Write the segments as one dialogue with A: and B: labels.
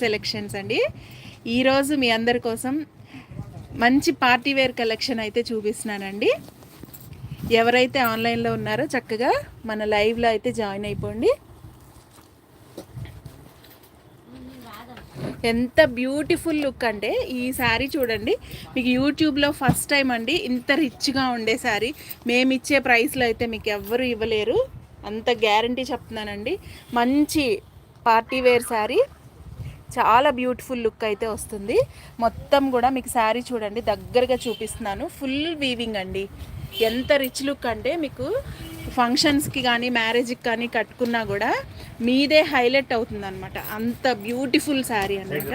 A: Selections అండి. ఈరోజు మీ అందరి కోసం మంచి పార్టీ వేర్ కలెక్షన్ అయితే చూపిస్తున్నానండి. ఎవరైతే ఆన్లైన్లో ఉన్నారో చక్కగా మన లైవ్లో అయితే జాయిన్ అయిపోండి. ఎంత బ్యూటిఫుల్ లుక్ అంటే ఈ శారీ చూడండి. మీకు యూట్యూబ్లో ఫస్ట్ టైం అండి. ఇంత రిచ్గా ఉండే శారీ మేము ఇచ్చే ప్రైస్లో అయితే మీకు ఎవ్వరు ఇవ్వలేరు. అంత గ్యారంటీ చెప్తున్నానండి. మంచి పార్టీ వేర్ శారీ చాలా బ్యూటిఫుల్ లుక్ అయితే వస్తుంది. మొత్తం కూడా మీకు శారీ చూడండి దగ్గరగా చూపిస్తున్నాను. ఫుల్ వీవింగ్ అండి. ఎంత రిచ్ లుక్ అంటే మీకు ఫంక్షన్స్కి కానీ మ్యారేజ్కి కానీ కట్టుకున్నా కూడా మీదే హైలైట్ అవుతుంది అనమాట అంత బ్యూటిఫుల్ శారీ అనమాట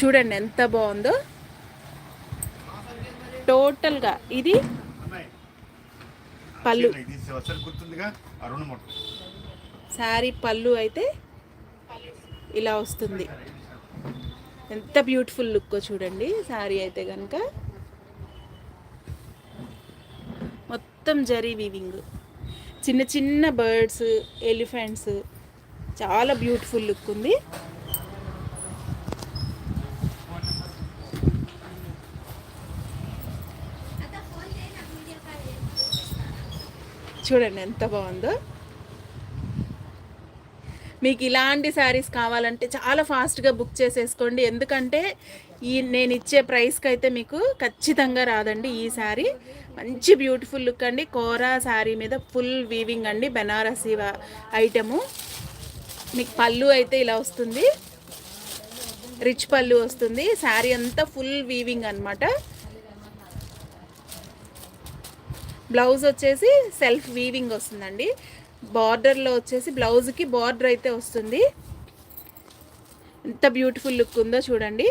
A: చూడండి ఎంత బాగుందో. టోటల్గా ఇది పళ్ళు
B: ఇది అసలు గుర్తుందిగా అరుణ మొట్ట
A: శారీ పళ్ళు అయితే ఇలా వస్తుంది. ఎంత బ్యూటిఫుల్ లుక్ చూడండి శారీ అయితే కనుక మొత్తం జరీ వీవింగ్ చిన్న చిన్న బర్డ్స్ ఎలిఫెంట్స్ చాలా బ్యూటిఫుల్ లుక్ ఉంది. చూడండి ఎంత బాగుందో. మీకు ఇలాంటి శారీస్ కావాలంటే చాలా ఫాస్ట్గా బుక్ చేసేసుకోండి. ఎందుకంటే ఈ నేను ఇచ్చే ప్రైస్కి అయితే మీకు ఖచ్చితంగా రాదండి ఈ శారీ. మంచి బ్యూటిఫుల్ లుక్ అండి. కోరా శారీ మీద ఫుల్ వీవింగ్ అండి. బెనారసీ ఐటము. మీకు పళ్ళు అయితే ఇలా వస్తుంది. రిచ్ పళ్ళు వస్తుంది. శారీ అంతా ఫుల్ వీవింగ్ అనమాట బ్లౌజ్ వచ్చేసి సెల్ఫ్ వీవింగ్ వస్తుందండి. బార్డర్లో వచ్చేసి బ్లౌజ్కి బార్డర్ అయితే వస్తుంది. ఎంత బ్యూటిఫుల్ లుక్ ఉందో చూడండి.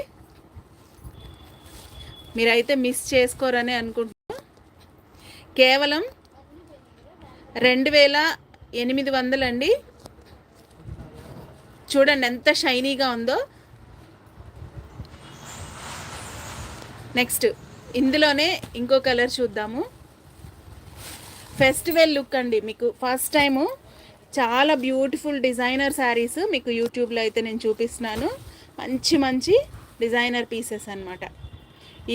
A: మీరైతే మిస్ చేసుకోరని అనుకుంటున్నా. కేవలం రెండు వేల ఎనిమిది వందలండి చూడండి ఎంత షైనీగా ఉందో. నెక్స్ట్ ఇందులోనే ఇంకో కలర్ చూద్దాము. ఫెస్టివల్ లుక్ అండి. మీకు ఫస్ట్ టైము చాలా బ్యూటిఫుల్ డిజైనర్ శారీస్ మీకు యూట్యూబ్లో అయితే నేను చూపిస్తున్నాను. మంచి మంచి డిజైనర్ పీసెస్ అనమాట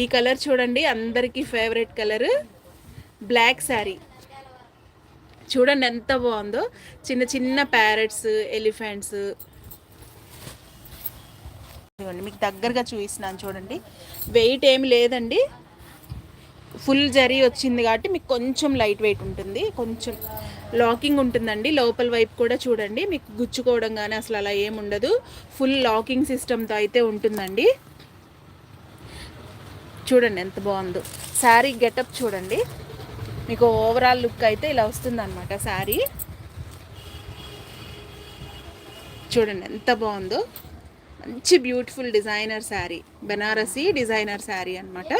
A: ఈ కలర్ చూడండి అందరికీ ఫేవరెట్ కలర్. బ్లాక్ శారీ. చూడండి ఎంత బాగుందో. చిన్న చిన్న ప్యారెట్స్ ఎలిఫెంట్స్. చూడండి మీకు దగ్గరగా చూపిస్తున్నాను చూడండి. వెయిట్ ఏమి లేదండి. ఫుల్ జరీ వచ్చింది కాబట్టి మీకు కొంచెం లైట్ వెయిట్ ఉంటుంది. కొంచెం లాకింగ్ ఉంటుందండి. లోపల వైపు కూడా చూడండి. మీకు గుచ్చుకోవడం కానీ అసలు అలా ఏముండదు ఫుల్ లాకింగ్ సిస్టమ్తో అయితే ఉంటుందండి. చూడండి ఎంత బాగుందో. శారీ గెటప్ చూడండి. మీకు ఓవరాల్ లుక్ అయితే ఇలా వస్తుందన్నమాట శారీ. చూడండి ఎంత బాగుందో. మంచి beautiful designer sari. Banarasi designer sari అనమాట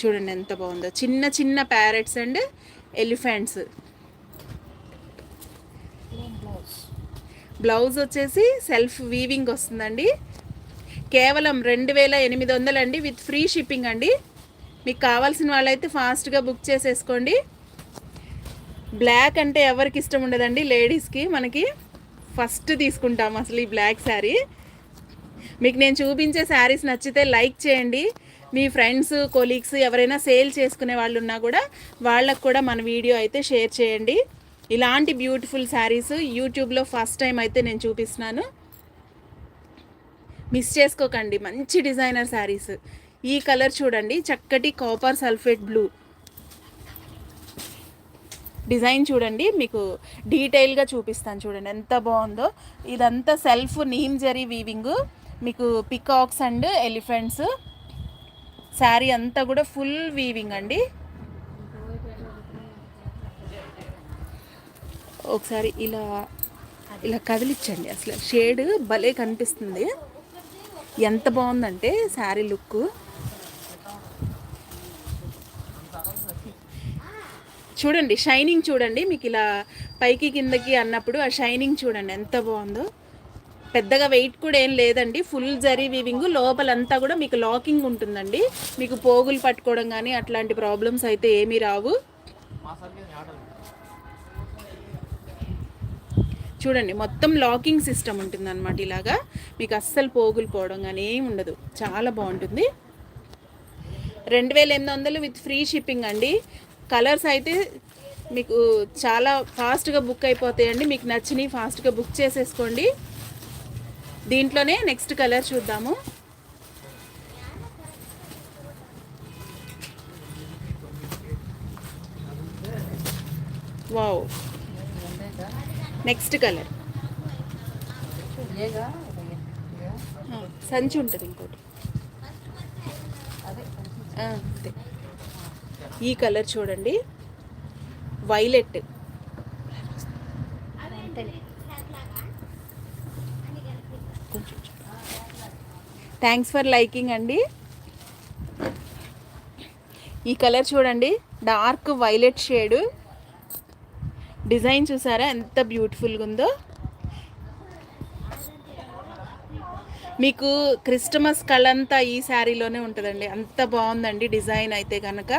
A: చూడండి ఎంత బాగుందో. చిన్న చిన్న ప్యారెట్స్ అండ్ ఎలిఫెంట్స్ బ్లౌజ్ వచ్చేసి సెల్ఫ్ వీవింగ్ వస్తుందండి. కేవలం రెండు వేల ఎనిమిది వందలండి విత్ ఫ్రీ షిప్పింగ్ అండి. మీకు కావాల్సిన వాళ్ళైతే ఫాస్ట్గా బుక్ చేసేసుకోండి. బ్లాక్ అంటే ఎవరికి ఇష్టం ఉండదండి? లేడీస్కి మనకి ఫస్ట్ తీసుకుంటాం అసలు ఈ బ్లాక్ శారీ మీకు నేను చూపించే శారీస్ నచ్చితే లైక్ చేయండి. మీ ఫ్రెండ్స్ కొలీగ్స్ ఎవరైనా సేల్ చేసుకునే వాళ్ళు ఉన్నా కూడా వాళ్ళకు కూడా మన వీడియో అయితే షేర్ చేయండి. ఇలాంటి బ్యూటిఫుల్ శారీస్ యూట్యూబ్లో ఫస్ట్ టైం అయితే నేను చూపిస్తున్నాను. మిస్ చేసుకోకండి మంచి డిజైనర్ శారీస్ ఈ కలర్ చూడండి చక్కటి కాపర్ సల్ఫేట్ బ్లూ డిజైన్ చూడండి మీకు డీటెయిల్గా చూపిస్తాను చూడండి ఎంత బాగుందో. ఇదంతా సెల్ఫ్ నీమ్ జరీ వీవింగ్ మీకు పికాక్స్ అండ్ ఎలిఫెంట్స్ శారీ అంతా కూడా ఫుల్ వీవింగ్ అండి. ఒకసారి ఇలా ఇలా కదిలిచ్చండి. అసలు షేడ్ భలే కనిపిస్తుంది. ఎంత బాగుందంటే శారీ లుక్ చూడండి షైనింగ్ చూడండి. మీకు ఇలా పైకి కిందకి అన్నప్పుడు ఆ షైనింగ్ చూడండి ఎంత బాగుందో. పెద్దగా వెయిట్ కూడా ఏం లేదండి. ఫుల్ జరీ వీవింగ్ లోపలంతా కూడా మీకు లాకింగ్ ఉంటుందండి. మీకు పోగులు పట్టుకోవడం కానీ అట్లాంటి ప్రాబ్లమ్స్ అయితే ఏమీ రావు. చూడండి మొత్తం లాకింగ్ సిస్టమ్ ఉంటుంది అనమాట ఇలాగా. మీకు అస్సలు పోగులు పోవడం కానీ ఏం ఉండదు. చాలా బాగుంటుంది. రెండు వేల ఎనిమిది వందలు విత్ ఫ్రీ షిప్పింగ్ అండి. కలర్స్ అయితే మీకు చాలా ఫాస్ట్గా బుక్ అయిపోతాయండి. మీకు నచ్చినవి ఫాస్ట్గా బుక్ చేసేసుకోండి. దీంట్లోనే నెక్స్ట్ కలర్ చూద్దాము. వావ్. Next colour. సంచి ఉంటుంది ఇంకోటి. ఈ కలర్ చూడండి. వైలెట్ కొంచెం థ్యాంక్స్ ఫర్ లైకింగ్ అండి. ఈ కలర్ చూడండి డార్క్ వైలెట్ షేడు. డిజైన్ చూసారా ఎంత బ్యూటిఫుల్గా ఉందో. మీకు క్రిస్టమస్ కళంతా ఈ శారీలోనే ఉంటుందండి అంత బాగుందండి డిజైన్ అయితే కనుక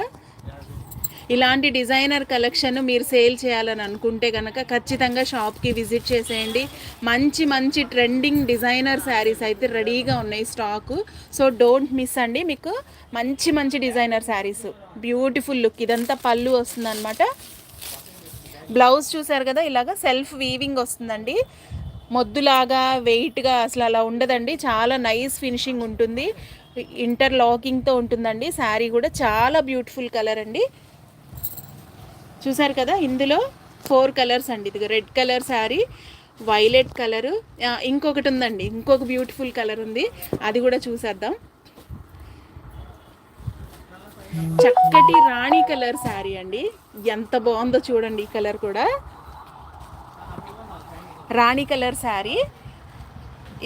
A: ఇలాంటి డిజైనర్ కలెక్షన్ మీరు సేల్ చేయాలని అనుకుంటే కనుక ఖచ్చితంగా షాప్కి విజిట్ చేసేయండి. మంచి మంచి ట్రెండింగ్ డిజైనర్ శారీస్ అయితే రెడీగా ఉన్నాయి స్టాకు. సో డోంట్ మిస్ అండి మీకు మంచి మంచి డిజైనర్ శారీస్. Beautiful look. ఇదంతా పళ్ళు వస్తుందన్నమాట. బ్లౌజ్ చూసారు కదా ఇలాగ సెల్ఫ్ వీవింగ్ వస్తుందండి. మొద్దులాగా వెయిట్గా అసలు అలా ఉండదండి. చాలా నైస్ ఫినిషింగ్ ఉంటుంది. ఇంటర్ లాకింగ్తో ఉంటుందండి. శారీ కూడా చాలా బ్యూటిఫుల్ కలర్ అండి. చూసారు కదా ఇందులో ఫోర్ కలర్స్ అండి. ఇది red colour sari violet colour ఇంకొకటి ఉందండి. ఇంకొక బ్యూటిఫుల్ కలర్ ఉంది. అది కూడా చూసేద్దాం. చక్కటి రాణి కలర్ శారీ అండి. ఎంత బాగుందో చూడండి ఈ కలర్ కూడా. రాణి కలర్ శారీ.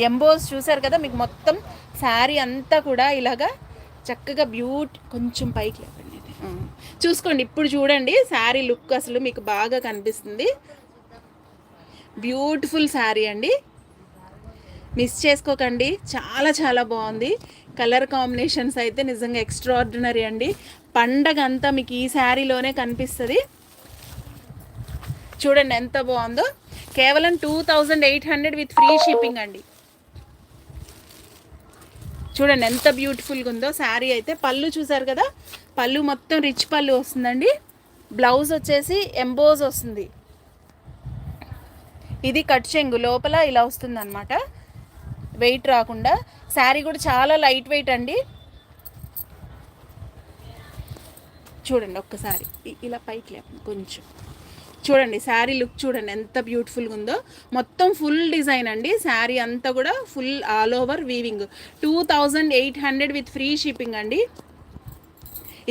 A: ఎంబోస్ చూసారు కదా మీకు మొత్తం శారీ అంతా కూడా ఇలాగా చక్కగా బ్యూట్ కొంచెం పైకి చూసుకోండి ఇప్పుడు చూడండి శారీ లుక్ అసలు మీకు బాగా కనిపిస్తుంది. బ్యూటిఫుల్ శారీ అండి. మిస్ చేసుకోకండి చాలా చాలా బాగుంది. కలర్ కాంబినేషన్స్ అయితే నిజంగా ఎక్స్ట్రాడినరీ అండి. పండగ అంతా మీకు ఈ శారీలోనే కనిపిస్తుంది. చూడండి ఎంత బాగుందో. కేవలం two thousand eight hundred with free shipping అండి. చూడండి ఎంత బ్యూటిఫుల్గా ఉందో. శారీ అయితే పళ్ళు చూసారు కదా? పళ్ళు మొత్తం రిచ్ పళ్ళు వస్తుందండి. బ్లౌజ్ వచ్చేసి ఎంబోజ్ వస్తుంది. ఇది కట్ చెంగు. లోపల ఇలా వస్తుందన్నమాట. వెయిట్ రాకుండా. శారీ కూడా చాలా లైట్ వెయిట్ అండి. చూడండి ఒక్కసారి. ఇలా పైకి లేపండి. కొంచెం. చూడండి శారీ లుక్ చూడండి ఎంత బ్యూటిఫుల్గా ఉందో. మొత్తం ఫుల్ డిజైన్ అండి. శారీ అంతా కూడా full all over weaving two thousand eight hundred with free shipping అండి.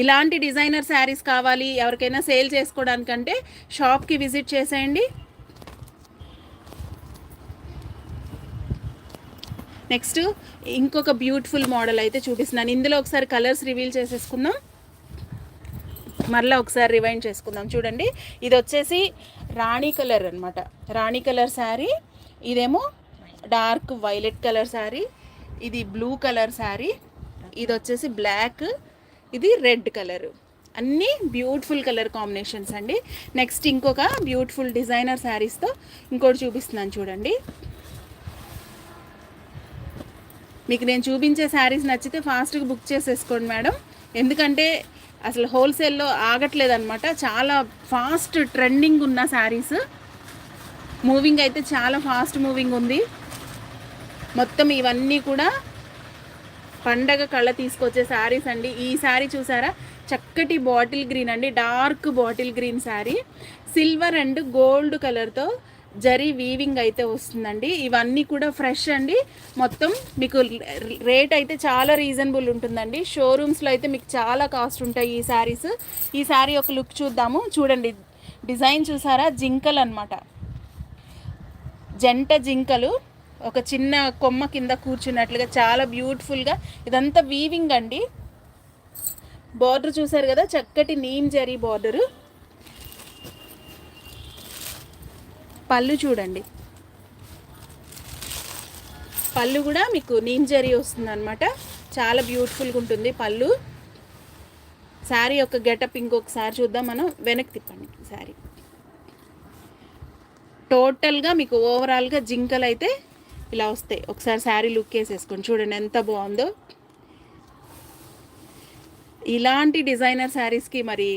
A: ఇలాంటి డిజైనర్ శారీస్ కావాలి ఎవరికైనా సేల్ చేసుకోవడానికంటే షాప్కి విజిట్ చేసేయండి. నెక్స్ట్ ఇంకొక బ్యూటిఫుల్ మోడల్ అయితే చూపిస్తున్నాను. ఇందులో ఒకసారి కలర్స్ రివీల్ చేసేసుకుందాం. మరలా ఒకసారి రివైండ్ చేసుకుందాం. చూడండి ఇది వచ్చేసి రాణి కలర్ అనమాట రాణి కలర్ శారీ ఇదేమో డార్క్ వైలెట్ కలర్ శారీ ఇది బ్లూ కలర్ శారీ ఇది వచ్చేసి బ్లాక్ ఇది రెడ్ కలర్. అన్నీ బ్యూటిఫుల్ కలర్ కాంబినేషన్స్ అండి. నెక్స్ట్ ఇంకొక బ్యూటిఫుల్ డిజైనర్ శారీస్తో ఇంకోటి చూపిస్తున్నాను చూడండి. మీకు నేను చూపించే శారీస్ నచ్చితే ఫాస్ట్గా బుక్ చేసేసుకోండి మేడం. ఎందుకంటే అసలు హోల్సేల్లో ఆగట్లేదు అనమాట చాలా ఫాస్ట్ ట్రెండింగ్ ఉన్న శారీస్. మూవింగ్ అయితే చాలా ఫాస్ట్ మూవింగ్ ఉంది. మొత్తం ఇవన్నీ కూడా పండగ కళ్ళ తీసుకొచ్చే శారీస్ అండి. ఈ శారీ చూసారా? చక్కటి బాటిల్ గ్రీన్ అండి. Dark bottle green sari. Silver and gold కలర్తో జరీ వీవింగ్ అయితే వస్తుందండి. ఇవన్నీ కూడా ఫ్రెష్ అండి. మొత్తం మీకు రేట్ అయితే చాలా రీజనబుల్ ఉంటుందండి. షోరూమ్స్లో అయితే మీకు చాలా కాస్ట్ ఉంటాయి ఈ శారీస్ ఈ శారీ ఒక లుక్ చూద్దాము. చూడండి డిజైన్ చూసారా? జింకలు అనమాట జంట జింకలు ఒక చిన్న కొమ్మ కింద కూర్చున్నట్లుగా చాలా బ్యూటిఫుల్గా ఇదంతా వీవింగ్ అండి. బార్డర్ చూసారు కదా? చక్కటి నీమ్ జరీ బార్డరు పళ్ళు చూడండి. పళ్ళు కూడా మీకు నీమ్ జరీ వస్తుంది అనమాట చాలా బ్యూటిఫుల్గా ఉంటుంది పళ్ళు. శారీ యొక్క గెటప్ ఇంకొకసారి చూద్దాం మనం. వెనక్కి తిప్పండి శారీ. టోటల్గా మీకు ఓవరాల్గా జింకలు అయితే ఇలా వస్తాయి. ఒకసారి శారీ లుక్ వేసేసుకోండి. చూడండి ఎంత బాగుందో. ఇలాంటి డిజైనర్ శారీస్కి మరి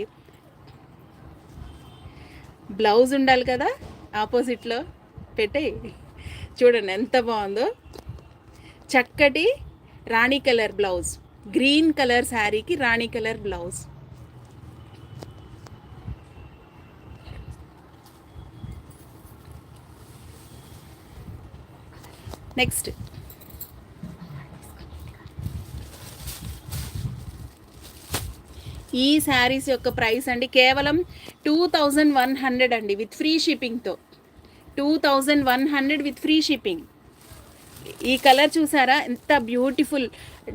A: బ్లౌజ్ ఉండాలి కదా. ఆపోజిట్లో పెట్టే. చూడండి ఎంత బాగుందో. చక్కటి rani colour blouse. Green colour శారీకి రాణి కలర్ బ్లౌజ్. నెక్స్ట్. ఈ శారీస్ యొక్క ప్రైస్ అండి కేవలం టూ థౌజండ్ వన్ హండ్రెడ్ అండి with free షిప్పింగ్తో. Two thousand one hundred with free shipping. ఈ కలర్ చూసారా? ఎంత బ్యూటిఫుల్.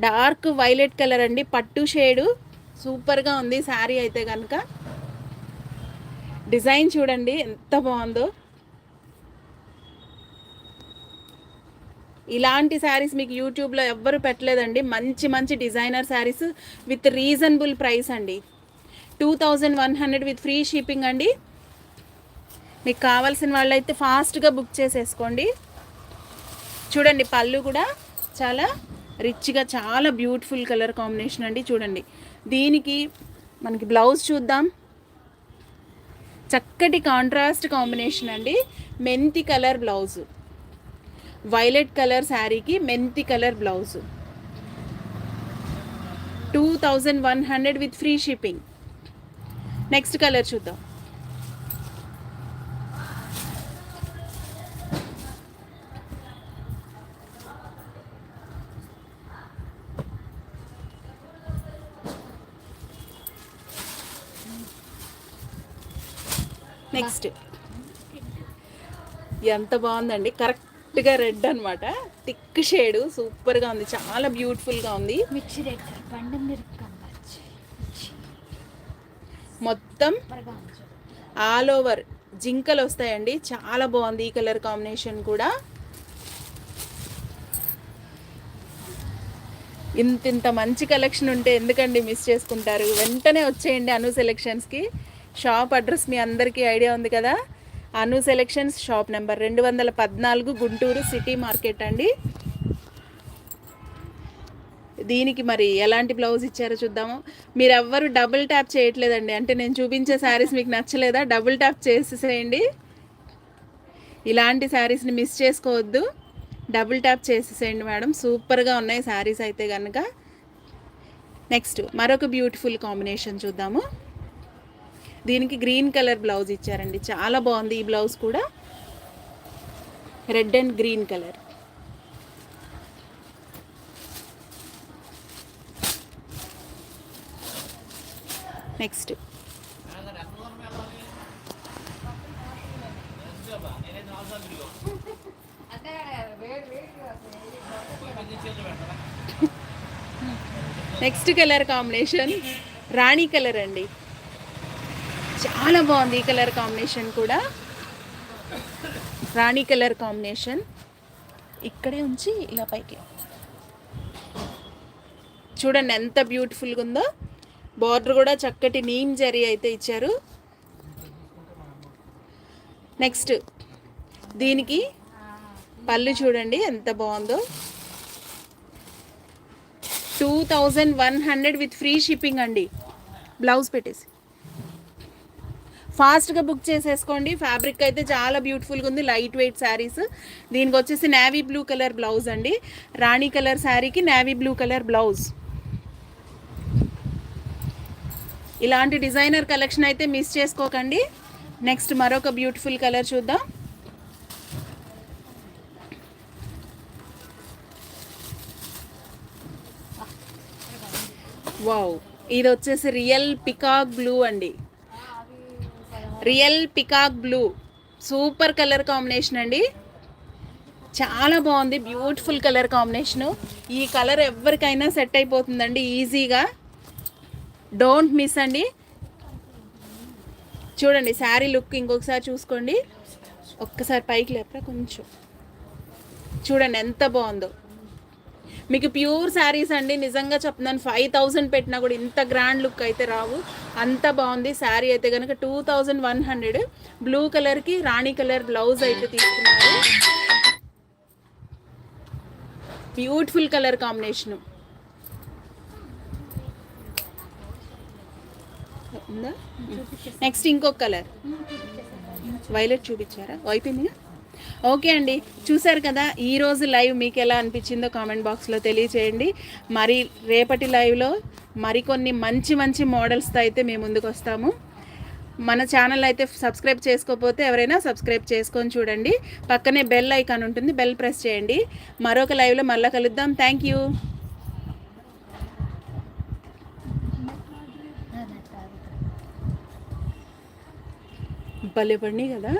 A: డార్క్ వైలెట్ కలర్ అండి. పట్టు షేడు. సూపర్గా ఉంది. శారీ అయితే కనుక డిజైన్ చూడండి ఎంత బాగుందో. ఇలాంటి శారీస్ మీకు యూట్యూబ్లో ఎవ్వరు పెట్టలేదండి. మంచి మంచి designer saris with reasonable price అండి. Two thousand one hundred with free shipping అండి. మీకు కావాల్సిన వాళ్ళైతే ఫాస్ట్గా బుక్ చేసేసుకోండి. చూడండి పళ్ళు కూడా చాలా రిచ్గా చాలా బ్యూటిఫుల్ కలర్ కాంబినేషన్ అండి. చూడండి దీనికి మనకి బ్లౌజ్ చూద్దాం. చక్కటి కాంట్రాస్ట్ కాంబినేషన్ అండి. మెంతి కలర్ బ్లౌజు. వైలెట్ కలర్ శారీకి మెంతి colour blouse. Two thousand one hundred with free shipping. Next colour చూద్దాం. నెక్స్ట్. ఎంత బాగుందండి. కరెక్ట్ కరెక్ట్గా రెడ్ అనమాట థిక్ షేడ్ సూపర్గా ఉంది. చాలా బ్యూటిఫుల్గా ఉంది.
C: మిర్చి రెడ్
A: మొత్తం. ఆల్ ఓవర్ జింకలు వస్తాయండి. చాలా బాగుంది ఈ కలర్ కాంబినేషన్ కూడా. ఇంత ఇంత మంచి కలెక్షన్ ఉంటే ఎందుకండి మిస్ చేసుకుంటారు? వెంటనే వచ్చేయండి అను సెలెక్షన్స్కి షాప్ అడ్రస్ మీ అందరికీ ఐడియా ఉంది కదా? అను సెలెక్షన్స్ షాప్ నెంబర్ రెండు వందల పద్నాలుగు గుంటూరు సిటీ మార్కెట్ అండి. దీనికి మరి ఎలాంటి బ్లౌజ్ ఇచ్చారో చూద్దాము. మీరు ఎవ్వరు డబుల్ ట్యాప్ చేయట్లేదండి. అంటే నేను చూపించే శారీస్ మీకు నచ్చలేదా? డబుల్ ట్యాప్ చేసేసేయండి. ఇలాంటి శారీస్ని మిస్ చేసుకోవద్దు. డబుల్ ట్యాప్ చేసేసేయండి మేడం. సూపర్గా ఉన్నాయి శారీస్ అయితే కనుక నెక్స్ట్ మరొక బ్యూటిఫుల్ కాంబినేషన్ చూద్దాము. దీనికి గ్రీన్ కలర్ బ్లౌజ్ ఇచ్చారండి. చాలా బాగుంది ఈ బ్లౌజ్ కూడా. Red and green colour. Next. Next colour combination rani colour అండి. చాలా బాగుంది ఈ కలర్ కాంబినేషన్ కూడా. Rani colour combination. ఇక్కడే ఉంచి ఇలా పైకి. చూడండి ఎంత బ్యూటిఫుల్గా ఉందో. బార్డర్ కూడా చక్కటి నీమ్ జరీ అయితే ఇచ్చారు. నెక్స్ట్ దీనికి పళ్ళు చూడండి ఎంత బాగుందో. Two thousand one hundred with free shipping అండి. బ్లౌజ్ పెట్టేసి. ఫాస్ట్గా బుక్ చేసేసుకోండి. ఫ్యాబ్రిక్ అయితే చాలా బ్యూటిఫుల్గా ఉంది. Light weight saris. దీనికి వచ్చేసి నేవీ బ్లూ కలర్ బ్లౌజ్ అండి. రాణి కలర్ శారీకి నేవీ బ్లూ కలర్ బ్లౌజ్. ఇలాంటి డిజైనర్ కలెక్షన్ అయితే మిస్ చేసుకోకండి. నెక్స్ట్ మరొక బ్యూటిఫుల్ కలర్ చూద్దాం. వావ్! ఇది వచ్చేసి రియల్ పికాక్ బ్లూ అండి. Real peacock blue. Super colour combination అండి. చాలా బాగుంది బ్యూటిఫుల్ కలర్ కాంబినేషను. ఈ కలర్ ఎవరికైనా సెట్ అయిపోతుందండి ఈజీగా. డోంట్ మిస్ అండి. చూడండి శారీ లుక్ ఇంకొకసారి చూసుకోండి. ఒక్కసారి పైకి లేపరా కొంచెం. చూడండి ఎంత బాగుందో. మీకు ప్యూర్ శారీస్ అండి. నిజంగా చెప్తున్నాను ఫైవ్ థౌజండ్ పెట్టినా కూడా ఇంత గ్రాండ్ లుక్ అయితే రావు. అంత బాగుంది. శారీ అయితే కనుక two thousand one hundred blue కలర్కి రాణి కలర్ బ్లౌజ్ అయితే తీసుకున్నారు. బ్యూటిఫుల్ కలర్ కాంబినేషను నెక్స్ట్ ఇంకొక కలర్ వైలెట్ చూపించారా? అయిపోయిందిగా ఓకే అండి. చూసారు కదా ఈరోజు లైవ్ మీకు ఎలా అనిపించిందో కామెంట్ బాక్స్లో తెలియచేయండి. మరి రేపటి లైవ్లో మరికొన్ని మంచి మంచి మోడల్స్తో అయితే మేము ముందుకు వస్తాము. మన ఛానల్ అయితే సబ్స్క్రైబ్ చేసుకోకపోతే ఎవరైనా సబ్స్క్రైబ్ చేసుకొని చూడండి. పక్కనే బెల్ ఐకాన్ ఉంటుంది బెల్ ప్రెస్ చేయండి. మరొక లైవ్లో మళ్ళీ కలుద్దాం. Thank you. భలే పడినాయి కదా.